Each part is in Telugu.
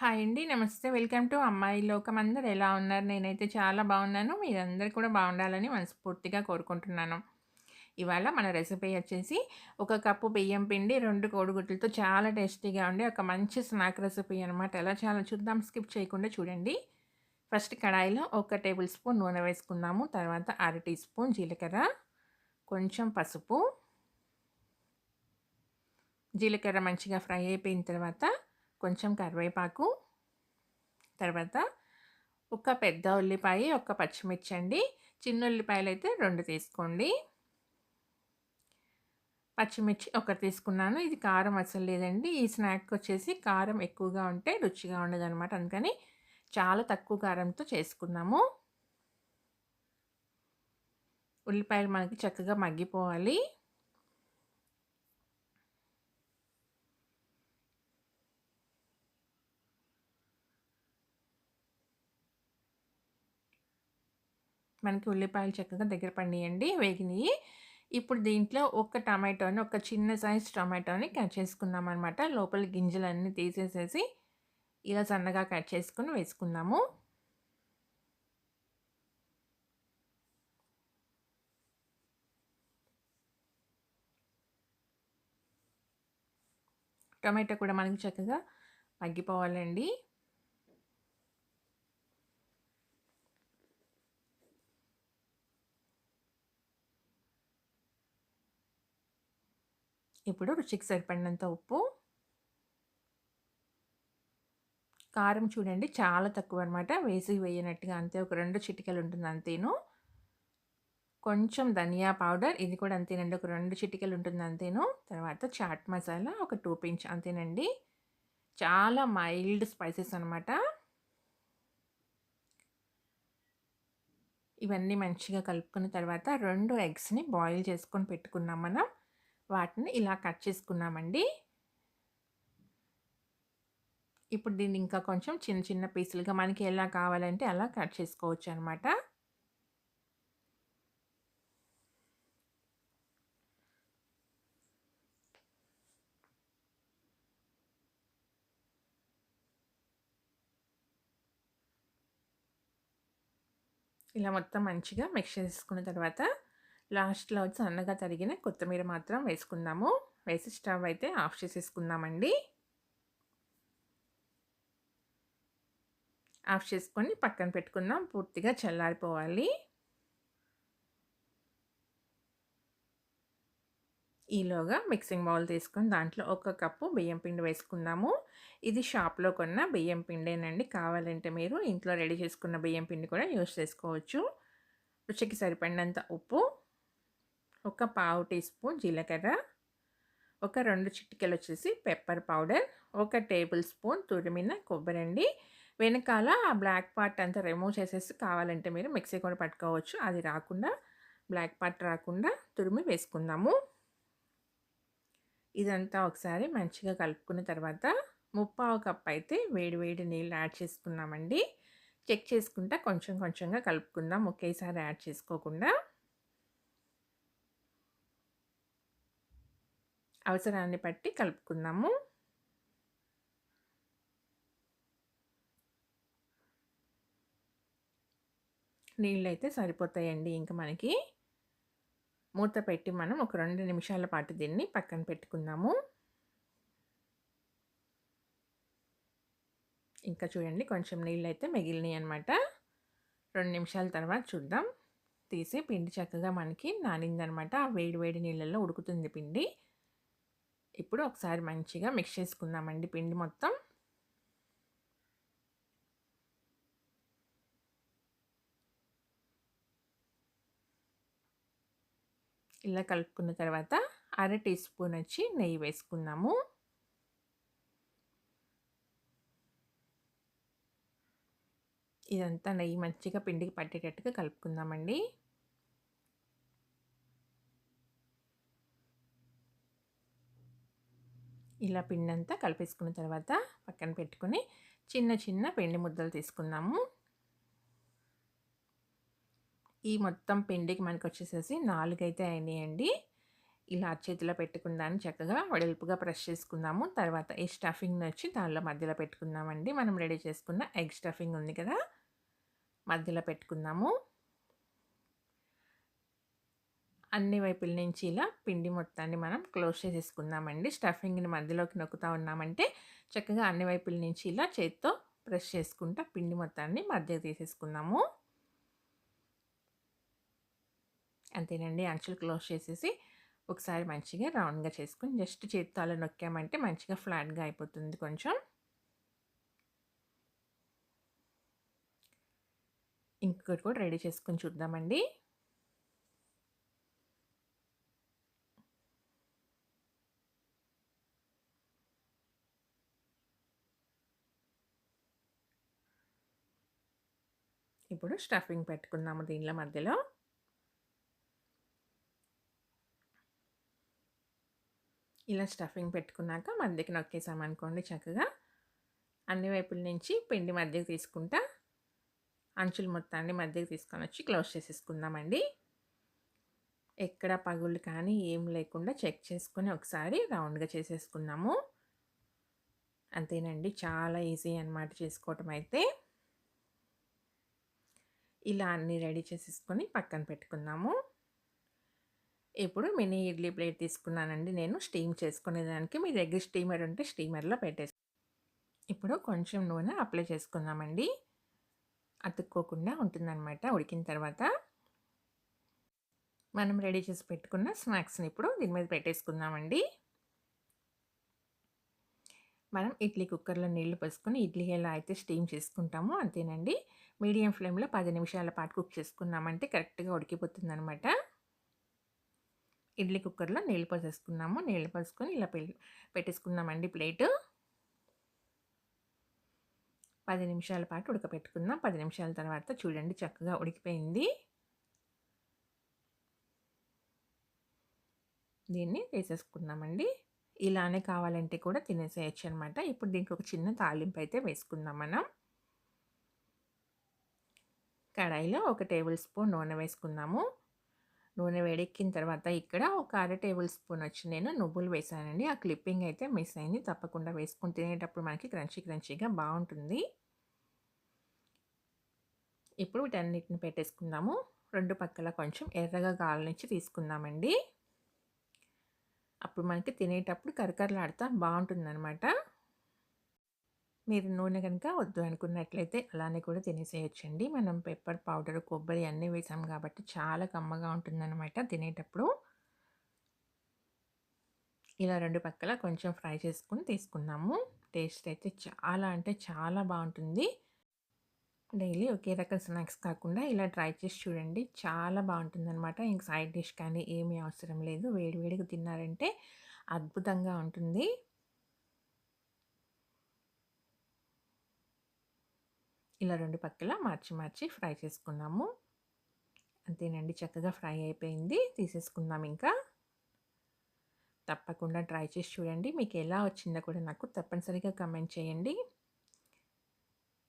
హాయ్ అండి. నమస్తే. వెల్కమ్ టు అమ్మాయి లోకం. అందరు ఎలా ఉన్నారు? నేనైతే చాలా బాగున్నాను. మీరందరూ కూడా బాగుండాలని మనస్ఫూర్తిగా కోరుకుంటున్నాను. ఇవాళ మన రెసిపీ వచ్చేసి ఒక కప్పు బియ్యం పిండి, రెండు కోడిగుడ్లతో చాలా టేస్టీగా ఉండే ఒక మంచి స్నాక్ రెసిపీ అనమాట. ఎలా చాలా చూద్దాం. స్కిప్ చేయకుండా చూడండి. ఫస్ట్ కడాయిలో ఒక టేబుల్ స్పూన్ నూనె వేసుకున్నాము తర్వాత అర టీ స్పూన్ జీలకర్ర, కొంచెం పసుపు, జీలకర్ర మంచిగా ఫ్రై అయిపోయిన తర్వాత కొంచెం కరివేపాకు, తర్వాత ఒక పెద్ద ఉల్లిపాయ, ఒక పచ్చిమిర్చి అండి. చిన్న ఉల్లిపాయలు అయితే రెండు తీసుకోండి. పచ్చిమిర్చి ఒకటి తీసుకున్నాను. ఇది కారం అసలు లేదండి. ఈ స్నాక్ వచ్చేసి కారం ఎక్కువగా ఉంటే రుచిగా ఉండదనమాట. అందుకని చాలా తక్కువ కారంతో చేసుకున్నాము. ఉల్లిపాయలు మనకి చక్కగా మగ్గిపోవాలి. మనకి ఉల్లిపాయలు చక్కగా దగ్గర పండియండి వేగినాయి. ఇప్పుడు దీంట్లో ఒక టమాటోని, ఒక చిన్న సైజ్ టమాటోని కట్ చేసుకుందామనమాట. లోపల గింజలన్నీ తీసేసేసి ఇలా సన్నగా కట్ చేసుకొని వేసుకున్నాము టమాటో కూడా మనకి చక్కగా మగ్గిపోవాలండి. ఇప్పుడు రుచికి సరిపడినంత ఉప్పు. కారం చూడండి చాలా తక్కువ అనమాట. వేసి వేయనట్టుగా అంతే ఒక రెండు చిటికలు ఉంటుంది అంతేను. కొంచెం ధనియా పౌడర్ ఇది కూడా అంతేనండి. ఒక రెండు చిటికలు ఉంటుంది అంతేను. తర్వాత చాట్ మసాలా ఒక టూ పించ్ అంతేనండి. చాలా మైల్డ్ స్పైసెస్ అనమాట. ఇవన్నీ మంచిగా కలుపుకున్న తర్వాత రెండు ఎగ్స్‌ని బాయిల్ చేసుకొని పెట్టుకున్నాం మనం. వాటిని ఇలా కట్ చేసుకున్నామండి. ఇప్పుడు దీన్ని ఇంకా కొంచెం చిన్న చిన్న పీసులుగా మనకి ఎలా కావాలంటే అలా కట్ చేసుకోవచ్చు అనమాట ఇలా మొత్తం మంచిగా మిక్స్ చేసుకున్న తర్వాత లాస్ట్‌లో సన్నగా తరిగిన కొత్తిమీర మాత్రం వేసుకుందాము. వేసి స్టవ్ అయితే ఆఫ్ చేసేసుకుందామండి. ఆఫ్ చేసుకొని పక్కన పెట్టుకుందాం. పూర్తిగా చల్లారిపోవాలి. ఈలోగా మిక్సింగ్ బౌల్ తీసుకొని దాంట్లో ఒక కప్పు బియ్యం పిండి వేసుకుందాము. ఇది షాప్‌లో కొన్న బియ్యం పిండేనండి. కావాలంటే మీరు ఇంట్లో రెడీ చేసుకున్న బియ్యం పిండి కూడా యూజ్ చేసుకోవచ్చు. రుచికి సరిపడినంత ఉప్పు, ఒక పావు టీ స్పూన్ జీలకర్ర, ఒక రెండు చిటికెలు వచ్చేసి పెప్పర్ పౌడర్, ఒక టేబుల్ స్పూన్ తురిమిన కొబ్బరండి. వెనకాల ఆ బ్లాక్ పార్ట్ అంతా రిమూవ్ చేసేసి కావాలంటే మీరు మిక్సీ కూడా పట్టుకోవచ్చు. అది రాకుండా బ్లాక్ పార్ట్ రాకుండా తురిమి వేసుకుందాము. ఇదంతా ఒకసారి మంచిగా కలుపుకున్న తర్వాత ముప్పావు కప్ అయితే వేడి వేడి నీళ్ళు యాడ్ చేసుకున్నామండి. చెక్ చేసుకుంటా కొంచెం కొంచెంగా కలుపుకుందాం. ఒకేసారి యాడ్ చేసుకోకుండా. అవసరాన్ని బట్టి కలుపుకుందాము. నీళ్ళు అయితే సరిపోతాయండి ఇంకా మనకి. మూత పెట్టి మనం ఒక రెండు నిమిషాల పాటు దీన్ని పక్కన పెట్టుకుందాము. ఇంకా చూడండి కొంచెం నీళ్ళు అయితే మిగిలినాయి అనమాట రెండు నిమిషాల తర్వాత చూద్దాం. తీసి పిండి చక్కగా మనకి నానిందనమాట. ఆ వేడి వేడి నీళ్ళల్లో ఉడుకుతుంది పిండి. ఇప్పుడు ఒకసారి మంచిగా మిక్స్ చేసుకుందామండి పిండి మొత్తం. ఇలా కలుపుకున్న తర్వాత అర టీ స్పూన్ వచ్చి నెయ్యి వేసుకుందాము. ఇదంతా నెయ్యి మంచిగా పిండికి పట్టేటట్టుగా కలుపుకుందామండి. ఇలా పిండి అంతా కలిపేసుకున్న తర్వాత పక్కన పెట్టుకొని చిన్న చిన్న పిండి ముద్దలు తీసుకుందాము. ఈ మొత్తం పిండికి మనకొచ్చేసేసి 4 అయితే అయినాయండి. ఇలా చేతిలో పెట్టుకుందాన్ని చక్కగా వెడల్పుగా ప్రెస్ చేసుకుందాము తర్వాత ఈ స్టఫింగ్ని వచ్చి దానిలో మధ్యలో పెట్టుకుందామండి మనం రెడీ చేసుకున్న ఎగ్ స్టఫింగ్ ఉంది కదా మధ్యలో పెట్టుకుందాము అన్ని వైపుల నుంచి ఇలా పిండి మొత్తాన్ని మనం క్లోజ్ చేసేసుకుందామండి. స్టఫింగ్ని మధ్యలోకి నొక్కుతూ ఉన్నామంటే చక్కగా అన్ని వైపుల నుంచి ఇలా చేత్తో ప్రెస్ చేసుకుంటా పిండి మొత్తాన్ని మధ్యకి తీసేసుకుందాము. అంతేనండి. అంచులు క్లోజ్ చేసేసి ఒకసారి మంచిగా రౌండ్గా చేసుకుని జస్ట్ చేతితో అలా నొక్కామంటే మంచిగా ఫ్లాట్గా అయిపోతుంది కొంచెం. ఇంకొకటి కూడా రెడీ చేసుకొని చూద్దామండి. ఇప్పుడు స్టఫింగ్ పెట్టుకుందాము దీనిలో మధ్యలో. ఇలా స్టఫింగ్ పెట్టుకున్నాక మధ్యకి నొక్కేసామనుకోండి చక్కగా. అన్ని వైపుల నుంచి పిండి మధ్యకి తీసుకుంటా అంచులు మొత్తాన్ని మధ్యకి తీసుకొని వచ్చి క్లోజ్ చేసేసుకుందామండి. ఎక్కడ పగుళ్ళు కానీ ఏం లేకుండా చెక్ చేసుకొని ఒకసారి రౌండ్గా చేసేసుకున్నాము. అంతేనండి చాలా ఈజీ అనమాట చేసుకోవటం అయితే. ఇలా అన్నీ రెడీ చేసేసుకొని పక్కన పెట్టుకున్నాము ఇప్పుడు మినీ ఇడ్లీ ప్లేట్ తీసుకున్నానండి నేను. స్టీమ్ చేసుకునేదానికి. మీ దగ్గర స్టీమర్ ఉంటే స్టీమర్లో పెట్టేసి. ఇప్పుడు కొంచెం నూనె అప్లై చేసుకుందామండి. అతుక్కోకుండా ఉంటుందన్నమాట ఉడికిన తర్వాత. మనం రెడీ చేసి పెట్టుకున్న స్నాక్స్ని ఇప్పుడు దీని మీద పెట్టేసుకుందామండి. మనం ఇడ్లీ కుక్కర్లో నీళ్ళు పోసుకొని ఇడ్లీ ఎలా అయితే స్టీమ్ చేసుకుంటామో అంతేనండి. మీడియం ఫ్లేమ్లో పది నిమిషాల పాటు కుక్ చేసుకున్నామంటే కరెక్ట్గా ఉడికిపోతుంది అనమాట ఇడ్లీ కుక్కర్లో నీళ్ళు పోసేసుకున్నాము. నీళ్ళు పోసుకొని ఇలా పెట్టేసుకున్నామండి ప్లేటు. పది నిమిషాల పాటు ఉడకపెట్టుకుందాం. పది నిమిషాల తర్వాత చూడండి చక్కగా ఉడికిపోయింది. దీన్ని వేసేసుకున్నామండి. ఇలానే కావాలంటే కూడా తినేసేయచ్చు అనమాట ఇప్పుడు దీనికి ఒక చిన్న తాలింపు అయితే వేసుకుందాం మనం. కడాయిలో ఒక టేబుల్ స్పూన్ నూనె వేసుకుందాము. నూనె వేడెక్కిన తర్వాత ఇక్కడ ఒక అర టేబుల్ స్పూన్ వచ్చి నేను నువ్వులు వేసానండి. ఆ క్లిప్పింగ్ అయితే మిస్ అయింది. తప్పకుండా వేసుకుని తినేటప్పుడు మనకి క్రంచీ క్రంచీగా బాగుంటుంది. ఇప్పుడు వీటన్నిటిని పెట్టేసుకుందాము. రెండు పక్కల కొంచెం ఎర్రగా గాలి నుంచి తీసుకుందామండి. అప్పుడు మనకి తినేటప్పుడు కరకరలాడుతూ బాగుంటుందన్నమాట. మీరు నూనె కనుక వద్దు అనుకున్నట్లయితే అలానే కూడా తినేసేయచ్చండి. మనం పెప్పర్ పౌడర్ కొబ్బరి అన్నీ వేసాం కాబట్టి చాలా కమ్మగా ఉంటుందన్నమాట తినేటప్పుడు. ఇలా రెండు పక్కల కొంచెం ఫ్రై చేసుకుని తీసుకున్నాము టేస్ట్ అయితే చాలా అంటే చాలా బాగుంటుంది. డైలీ ఒకే రకం స్నాక్స్ కాకుండా ఇలా ట్రై చేసి చూడండి. చాలా బాగుంటుందన్నమాట. ఇంక సైడ్ డిష్ కానీ ఏమీ అవసరం లేదు. వేడివేడిగా తిన్నారంటే అద్భుతంగా ఉంటుంది. ఇలా రెండు పక్కల మార్చి మార్చి ఫ్రై చేసుకున్నాము అంతేనండి. చక్కగా ఫ్రై అయిపోయింది. తీసేసుకుందాం ఇంకా. తప్పకుండా ట్రై చేసి చూడండి. మీకు ఎలా వచ్చిందో కూడా నాకు తప్పనిసరిగా కమెంట్ చేయండి.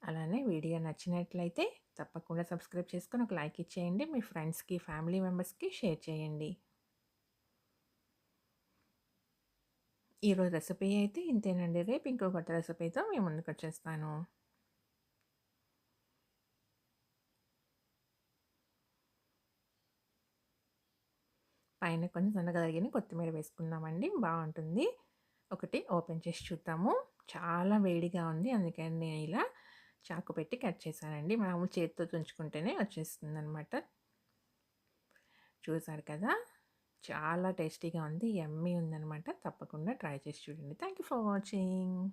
అలానే వీడియో నచ్చినట్లయితే తప్పకుండా సబ్స్క్రైబ్ చేసుకొని ఒక లైక్ ఇచ్చేయండి. మీ ఫ్రెండ్స్కి ఫ్యామిలీ మెంబర్స్కి షేర్ చేయండి. ఈరోజు రెసిపీ అయితే ఇంతేనండి. రేపు ఇంకో కొత్త రెసిపీతో మేము ముందుకు వచ్చేస్తాను. పైన కొన్ని సన్నగా కొత్తిమీర వేసుకుందామండి. బాగుంటుంది. ఒకటి ఓపెన్ చేసి చూద్దాము. చాలా వేడిగా ఉంది. అందుకని నేను ఇలా చాకు పెట్టి కట్ చేశానండి. మామూలు చేతితో తుంచుకుంటేనే వచ్చేస్తుంది అనమాట చూసారు కదా? చాలా టేస్టీగా ఉంది ఎమ్మీ ఉందనమాట తప్పకుండా ట్రై చేసి చూడండి. Thank you for watching.